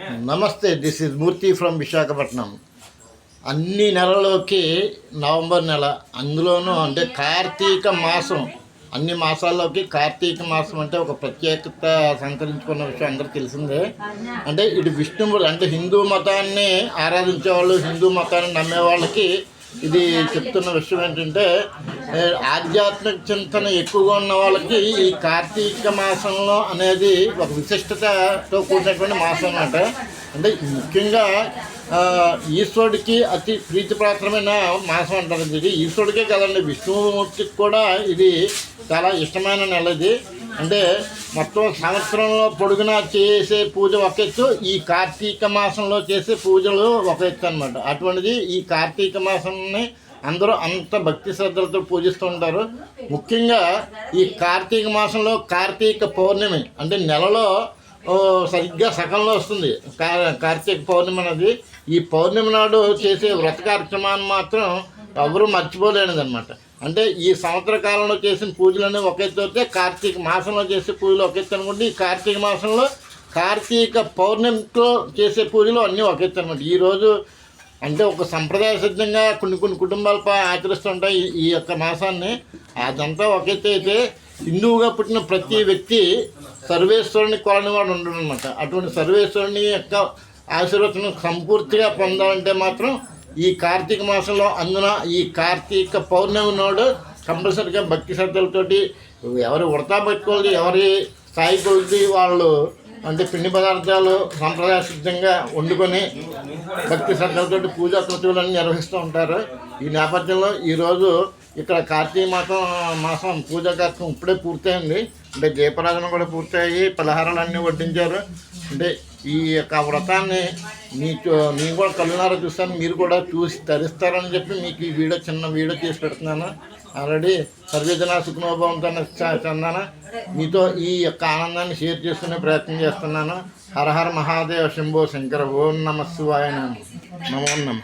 నమస్తే this is Murthy from Visakhapatnam అన్ని నెలలోకి నవంబర్ నెల అందులోనూ అంటే కార్తీక మాసం. అన్ని మాసాల్లోకి కార్తీక మాసం అంటే ఒక ప్రత్యేకత సంతరించుకున్న విషయం అందరికీ తెలిసిందే. అంటే ఇటు విష్ణువుడు అంటే హిందూ మతాన్ని ఆరాధించే వాళ్ళు హిందూ మతాన్ని నమ్మే వాళ్ళకి ఇది చెప్తున్న విషయం ఏంటంటే ఆధ్యాత్మిక చింతన ఎక్కువగా ఉన్న వాళ్ళకి ఈ కార్తీక మాసంలో అనేది ఒక విశిష్టతతో కూడినటువంటి మాసం అన్నమాట. అంటే ముఖ్యంగా ఈశ్వరుడికి అతి ప్రీతిపాత్రమైన మాసం అంటారు. ఇది ఈశ్వరుడికే కదండి. విష్ణుమూర్తికి కూడా ఇది చాలా ఇష్టమైన నెల ఇది. అంటే మొత్తం సంవత్సరంలో పొడుగునా చేసే పూజ ఒక ఎత్తు ఈ కార్తీక మాసంలో చేసే పూజలు ఒక ఎత్తు అనమాట అటువంటిది ఈ కార్తీక మాసాన్ని అందరూ అంత భక్తి శ్రద్ధలతో పూజిస్తూ ఉంటారు. ముఖ్యంగా ఈ కార్తీక మాసంలో కార్తీక పౌర్ణమి అంటే నెలలో సరిగ్గా సగంలో వస్తుంది. కార్తీక పౌర్ణమి అనేది. ఈ పౌర్ణమి నాడు చేసే వ్రత కార్యక్రమాన్ని మాత్రం ఎవరూ మర్చిపోలేనిది అనమాట అంటే ఈ సంవత్సర కాలంలో చేసిన పూజలన్నీ ఒక ఎత్తు అయితే కార్తీక మాసంలో చేసే పూజలు ఒక ఎత్తు అనుకుంటే ఈ కార్తీక మాసంలో కార్తీక పౌర్ణమితో చేసే పూజలు అన్నీ ఒక ఎత్తు అనమాట. ఈరోజు అంటే ఒక సంప్రదాయ సిద్ధంగా కొన్ని కొన్ని కుటుంబాలు ఆచరిస్తుంటాయి ఈ- యొక్క మాసాన్ని. అదంతా ఒక ఎత్తు అయితే హిందువుగా పుట్టిన ప్రతి వ్యక్తి సర్వేశ్వరుని కొలని వాడు ఉండడం అనమాట అటువంటి సర్వేశ్వరుని యొక్క ఆశీర్వచనం సంపూర్తిగా పొందాలంటే మాత్రం ఈ కార్తీక మాసంలో అందున ఈ కార్తీక పౌర్ణమి నాడు కంపల్సరిగా భక్తి శ్రద్ధలతోటి ఎవరి ఉడతా పెట్టుకోవాలి ఎవరి స్థాయి కొలిది వాళ్ళు అంటే పిండి పదార్థాలు సంప్రదాయ సిద్ధంగా వండుకొని భక్తి శ్రద్ధలతోటి పూజా కృతువులన్నీ నిర్వహిస్తూ ఉంటారు. ఈ నేపథ్యంలో ఈరోజు ఇక్కడ కార్తీక మాసం మాసం పూజా కార్యక్రమం ఇప్పుడే పూర్తయింది. అంటే దీపారాధన కూడా పూర్తయ్యి పలహారాలు అన్నీ వడ్డించారు. అంటే ఈ యొక్క వ్రతాన్ని మీకు నేను కూడా కళ్ళునారా చూస్తాను మీరు కూడా చూసి తరిస్తారని చెప్పి మీకు ఈ వీడియో చిన్న వీడియో చేసి పెడుతున్నాను. ఆల్రెడీ సర్వేజన సుఖనోభవంతో చెందాను మీతో ఈ యొక్క ఆనందాన్ని షేర్ చేసుకునే ప్రయత్నం చేస్తున్నాను. హర హర మహాదేవ శంభో శంకర ఓం నమ శివాయ నమో. నమో నమ.